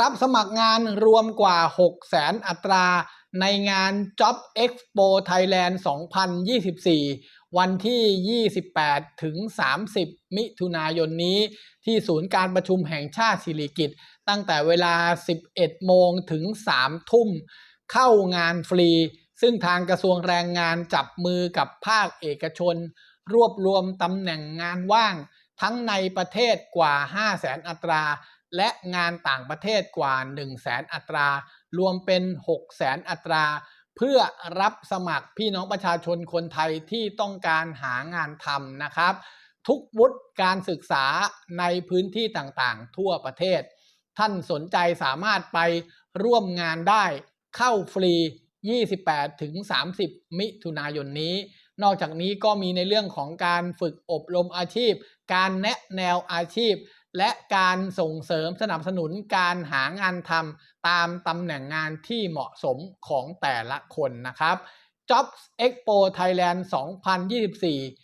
รับสมัครงานรวมกว่า 6 0 0 0 0 0อัตราในงาน Job Expo Thailand 2024 วันที่ 28 ถึง 30 มิถุนายนนี้ ที่ศูนย์การประชุมแห่งชาติสิริกิติ์ตั้งแต่เวลา 11 โมงถึง 3 ทุ่ม เข้างานฟรี ซึ่งทางกระทรวงแรงงานจับมือกับภาคเอกชน รวบรวมตำแหน่งงานว่าง ทั้งในประเทศกว่า 5 0 0แสนอัตรา และงานต่างประเทศกว่า 1 0 0 0 0แสนอัตรา รวมเป็น6 0 0แสนอัตรา เพื่อรับสมัครพี่น้องประชาชนคนไทยที่ต้องการหางานทำนะครับ ทุกวุฒิการศึกษาในพื้นที่ต่างๆ ทั่วประเทศ ท่านสนใจสามารถไปร่วมงานได้เข้าฟรี 28 ถึง 30 มิถุนายนนี้ นอกจากนี้ก็มีในเรื่องของการฝึกอบรมอาชีพ การแนะแนวอาชีพ และการส่งเสริมสนับสนุนการหางานทำตามตำแหน่งงานที่เหมาะสมของแต่ละคนนะครับ Jobs Expo Thailand 2024